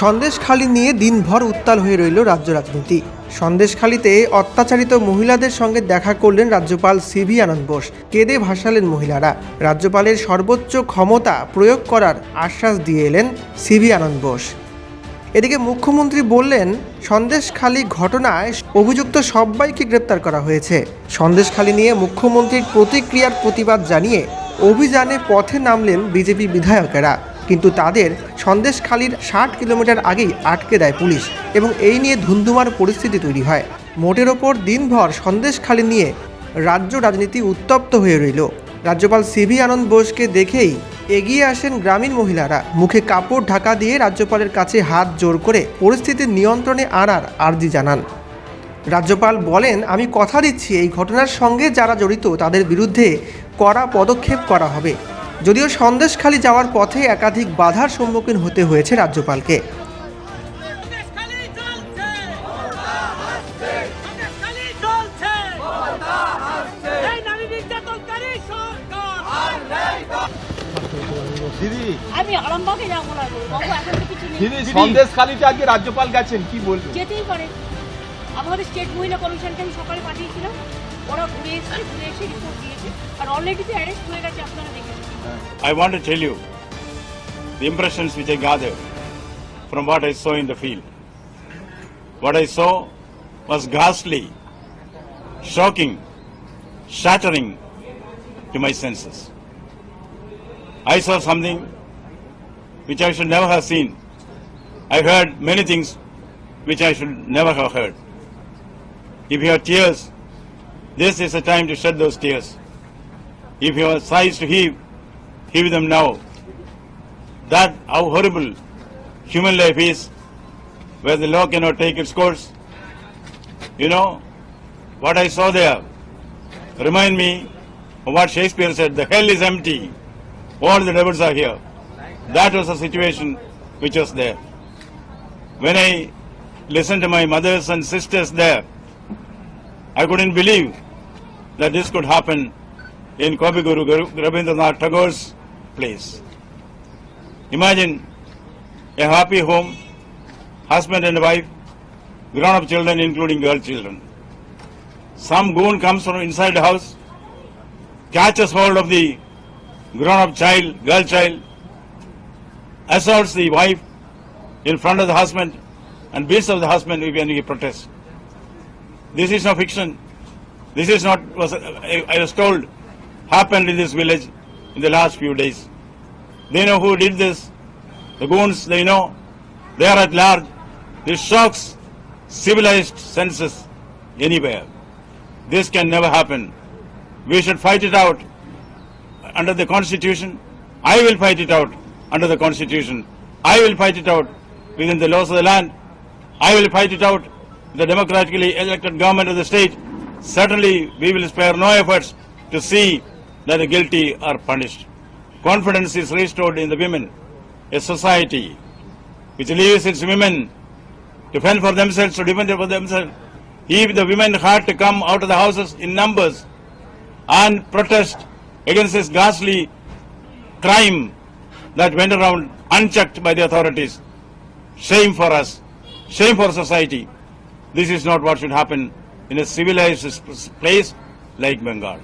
সন্দেশখালী নিয়ে দিনভর উত্তাল হয়ে রইল রাজ্য রাজনীতি। সন্দেশখালীতে অত্যাচারিত মহিলাদের সঙ্গে দেখা করলেন রাজ্যপাল সিভি আনন্দ বোস। কেঁদে ভাসালেন মহিলারা। রাজ্যপালের সর্বোচ্চ ক্ষমতা প্রয়োগ করার আশ্বাস দিয়ে এলেন সিভি আনন্দ বোস। এদিকে মুখ্যমন্ত্রী বললেন, সন্দেশখালী ঘটনায় অভিযুক্ত সবাইকে গ্রেপ্তার করা হয়েছে। সন্দেশখালী নিয়ে মুখ্যমন্ত্রীর প্রতিক্রিয়ার প্রতিবাদ জানিয়ে অভিযানে পথে নামলেন বিজেপি বিধায়কেরা। কিন্তু তাদের সন্দেশখালীর ষাট কিলোমিটার আগেই আটকে দেয় পুলিশ এবং এই নিয়ে ধুন্ধুমার পরিস্থিতি তৈরি হয়। মোটের ওপর দিনভর সন্দেশখালী নিয়ে রাজ্য রাজনীতি উত্তপ্ত হয়ে রইল। রাজ্যপাল সিভি আনন্দ বোসকে দেখেই এগিয়ে আসেন গ্রামীণ মহিলারা। মুখে কাপড় ঢাকা দিয়ে রাজ্যপালের কাছে হাত জোর করে পরিস্থিতি নিয়ন্ত্রণে আনার আর্জি জানান। রাজ্যপাল বলেন, আমি কথা দিচ্ছি, এই ঘটনার সঙ্গে যারা জড়িত তাদের বিরুদ্ধে কড়া পদক্ষেপ করা হবে। যদিও সন্দেশখালী যাওয়ার পথে একাধিক বাধার সম্মুখীন হতে হয়েছে রাজ্যপালকে। সন্দেশখালী চলছে। সন্দেশখালী চলছে। এই নারী নির্যাতনকারী সরকার। দিদি। আমি আরামবাগে যাব না বাবু এখন তো কিছু নেই। সন্দেশ খালিতে আজকে রাজ্যপাল গেছেন কি বলবেন? যেতেই পারে। আমাদের স্টেট মহিলা কমিশনকে আমি সকালে পাঠিয়েছিলাম। ওরা ঘুরে এসেছে ঘুরে এসে রিপোর্ট দিয়েছে। আর অলরেডি তো অ্যারেস্ট হয়ে গেছে আপনারা দেখেছেন। I want to tell you the impressions which I gathered from what I saw in the field. What I saw was ghastly, shocking, shattering to my senses. I saw something which I should never have seen. I heard many things which I should never have heard. If you have tears, this is the time to shed those tears. If you have sighs to heave, heave them now. That how horrible human life is, where the law cannot take its course. You know, what I saw there remind me of what Shakespeare said, the hell is empty, all the devils are here. That was the situation which was there. When I listened to my mothers and sisters there, I couldn't believe that this could happen in Kabiguru Rabindranath Tagore's place. Imagine a happy home, husband and wife, grown up children, including girl children. Some goon comes from inside the house, catches hold of the grown up child, girl child, assaults the wife in front of the husband, and beats up the husband when he protests. This is no fiction. This is not, was, I was told, happened in this village in the last few days. They know who did this. The goons, they know. They are at large. This shocks civilized senses anywhere. This can never happen. We should fight it out under the constitution. I will fight it out under the constitution. I will fight it out within the laws of the land. I will fight it out the democratically elected government of the state. Certainly, we will spare no efforts to see that the guilty are punished. Confidence is restored in the women. A society which leaves its women to fend for themselves, to defend for themselves. If the women had to come out of the houses in numbers and protest against this ghastly crime that went around unchecked by the authorities, shame for us, shame for society. This is not what should happen in a civilized place like Bengal.